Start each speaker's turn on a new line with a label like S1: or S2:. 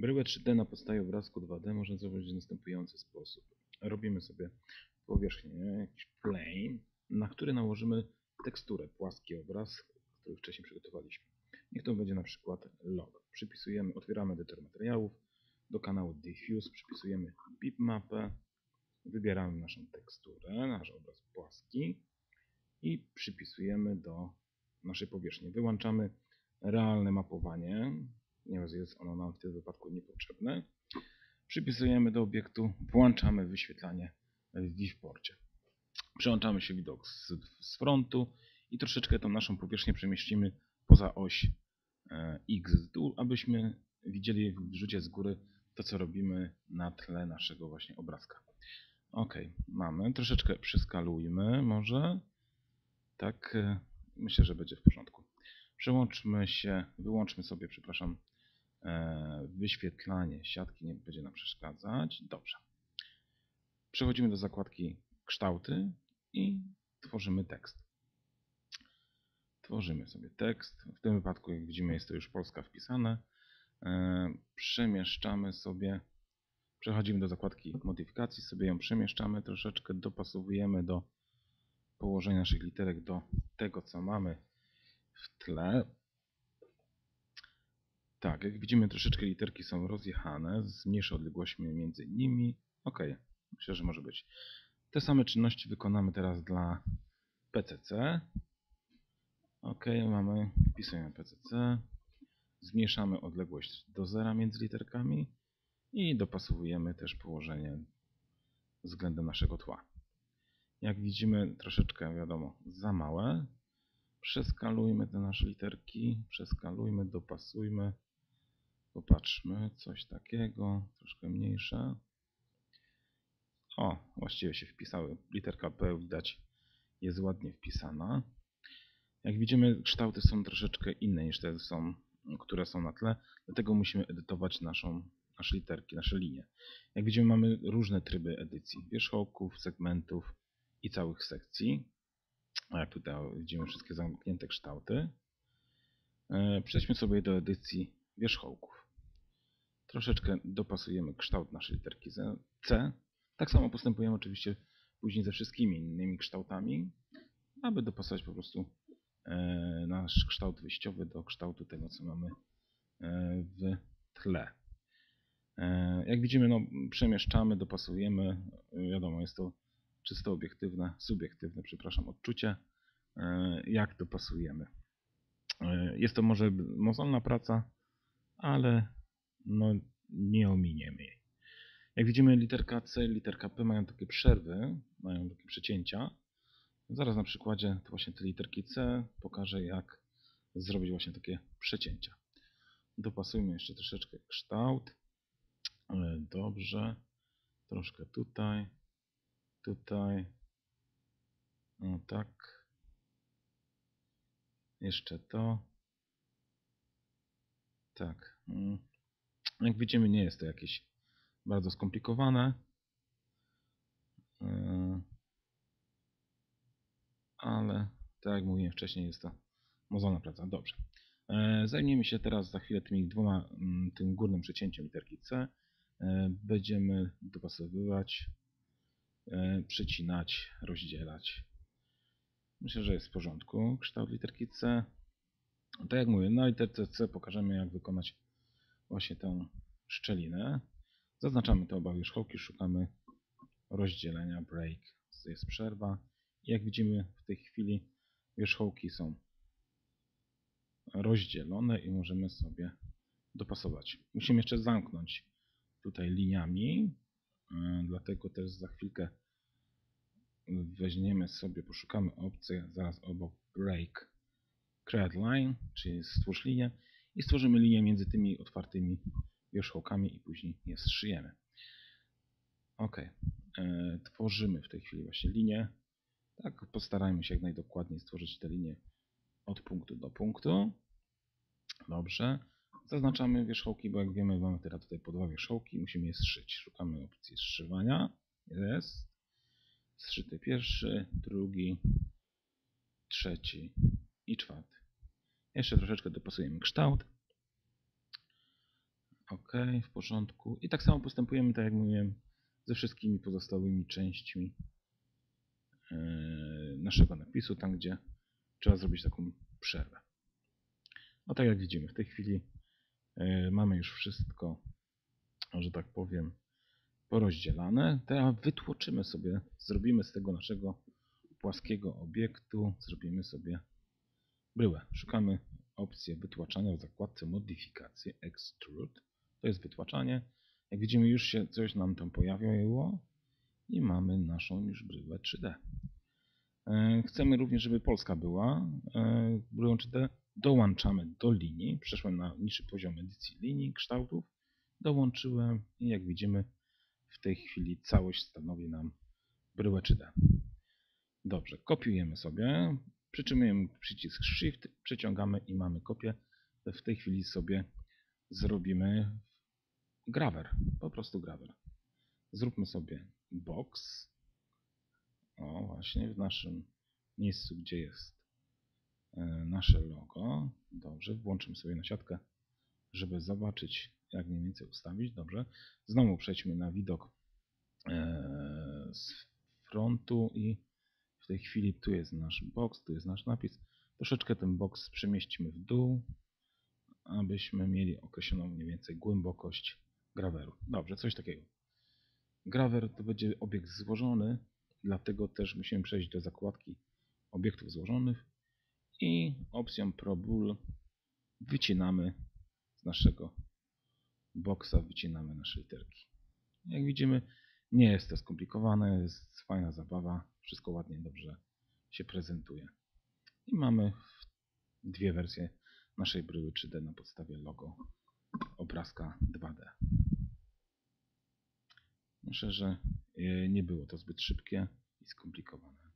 S1: Bryłę 3D na podstawie obrazku 2D można zrobić w następujący sposób. Robimy sobie powierzchnię, jakiś plane, na który nałożymy teksturę, płaski obraz, który wcześniej przygotowaliśmy. Niech to będzie na przykład logo. Przypisujemy, otwieramy edytor materiałów, do kanału Diffuse przypisujemy bitmapę, wybieramy naszą teksturę, nasz obraz płaski i przypisujemy do naszej powierzchni. Wyłączamy realne mapowanie, ponieważ jest ono nam w tym wypadku niepotrzebne. Przypisujemy do obiektu, włączamy wyświetlanie w viewporcie. Przełączamy się widok z, z frontu i troszeczkę tą naszą powierzchnię przemieścimy poza oś e, X z dół, abyśmy widzieli w rzucie z góry to, co robimy na tle naszego właśnie obrazka. Ok, mamy. Troszeczkę przeskalujmy może. Tak, e, myślę, że będzie w porządku. Przełączmy się, wyłączmy sobie, przepraszam, e, wyświetlanie siatki, nie będzie nam przeszkadzać. Dobrze. Przechodzimy do zakładki kształty i tworzymy tekst. Tworzymy sobie tekst. W tym wypadku, jak widzimy, jest to już Polska wpisane. E, przemieszczamy sobie, przechodzimy do zakładki modyfikacji, sobie ją przemieszczamy troszeczkę, dopasowujemy do położenia naszych literek do tego, co mamy w tle. Tak, jak widzimy, troszeczkę literki są rozjechane, zmniejszę odległość między nimi. Ok, myślę, że może być. Te same czynności wykonamy teraz dla PCC. Ok, mamy, wpisujemy PCC, zmniejszamy odległość do zera między literkami i dopasowujemy też położenie względem naszego tła. Jak widzimy, troszeczkę, wiadomo, za małe. Przeskalujmy te nasze literki, przeskalujmy, dopasujmy. Popatrzmy, coś takiego, troszkę mniejsze. O, właściwie się wpisały. Literka P widać jest ładnie wpisana. Jak widzimy, kształty są troszeczkę inne niż te, są, które są na tle, dlatego musimy edytować naszą, nasze literki, nasze linie. Jak widzimy, mamy różne tryby edycji wierzchołków, segmentów i całych sekcji. A jak tutaj widzimy wszystkie zamknięte kształty. E, przejdźmy sobie do edycji wierzchołków. Troszeczkę dopasujemy kształt naszej literki C. Tak samo postępujemy oczywiście później ze wszystkimi innymi kształtami, aby dopasować po prostu e, nasz kształt wyjściowy do kształtu tego, co mamy e, w tle. Jak widzimy, no, przemieszczamy, dopasujemy. Wiadomo, jest to czysto obiektywne, subiektywne, przepraszam, odczucie, e, jak dopasujemy. E, jest to może mozolna praca, ale no, nie ominiemy jej. Jak widzimy literka C i literka P mają takie przerwy, mają takie przecięcia. Zaraz na przykładzie to właśnie te literki C pokażę jak zrobić właśnie takie przecięcia. Dopasujmy jeszcze troszeczkę kształt. E, dobrze. Troszkę tutaj tutaj. O tak. Jeszcze to. Tak. Mm. Jak widzimy, nie jest to jakieś bardzo skomplikowane. E, ale tak jak mówiłem wcześniej, jest to mozolna praca. Dobrze. E, zajmiemy się teraz za chwilę tymi dwoma, mm, tym górnym przecięciem literki C. E, będziemy dopasowywać przecinać, rozdzielać. Myślę, że jest w porządku. Kształt literki C. Tak jak mówię, na literce C pokażemy jak wykonać właśnie tę szczelinę. Zaznaczamy te oba wierzchołki, szukamy rozdzielenia, break, jest przerwa. Jak widzimy w tej chwili wierzchołki są rozdzielone i możemy sobie dopasować. Musimy jeszcze zamknąć tutaj liniami, e, dlatego też za chwilkę weźmiemy sobie, poszukamy opcji zaraz obok break create line, czyli stwórz linię i stworzymy linię między tymi otwartymi wierzchołkami i później je zszyjemy. Ok, e, tworzymy w tej chwili właśnie linię. Tak, postarajmy się jak najdokładniej stworzyć tę linię od punktu do punktu. Dobrze. Zaznaczamy wierzchołki, bo jak wiemy, mamy teraz tutaj po dwa wierzchołki, musimy je zszyć. Szukamy opcji zszywania. Jest zszyty pierwszy, drugi, trzeci i czwarty. Jeszcze troszeczkę dopasujemy kształt. OK, w porządku. I tak samo postępujemy, tak jak mówiłem, ze wszystkimi pozostałymi częściami e, naszego napisu, tam gdzie trzeba zrobić taką przerwę. No tak jak widzimy, w tej chwili mamy już wszystko, że tak powiem, porozdzielane. Teraz wytłoczymy sobie, zrobimy z tego naszego płaskiego obiektu, zrobimy sobie bryłę. Szukamy opcji wytłaczania w zakładce modyfikacje Extrude. To jest wytłaczanie. Jak widzimy już się coś nam tam pojawiło i mamy naszą już bryłę 3D. E, chcemy również, żeby Polska była e, bryłą 3D. Dołączamy do linii. Przeszłem na niższy poziom edycji linii, kształtów. Dołączyłem i jak widzimy w tej chwili całość stanowi nam 3D. Dobrze, kopiujemy sobie, przytrzymujemy przycisk Shift, przeciągamy i mamy kopię. W tej chwili sobie zrobimy graver, po prostu graver. Zróbmy sobie box. O, właśnie w naszym miejscu, gdzie jest nasze logo. Dobrze, włączymy sobie na siatkę, żeby zobaczyć, jak mniej więcej ustawić. Dobrze. Znowu przejdźmy na widok e, z frontu i w tej chwili tu jest nasz box, tu jest nasz napis. Troszeczkę ten box przemieścimy w dół, abyśmy mieli określoną mniej więcej głębokość graveru. Dobrze, coś takiego. Graver to będzie obiekt złożony, dlatego też musimy przejść do zakładki obiektów złożonych i opcją ProBull wycinamy z naszego boxa, wycinamy nasze literki. Jak widzimy, nie jest to skomplikowane, jest fajna zabawa, wszystko ładnie, dobrze się prezentuje. I mamy dwie wersje naszej bryły 3D na podstawie logo obrazka 2D. Myślę, że e, nie było to zbyt szybkie i skomplikowane.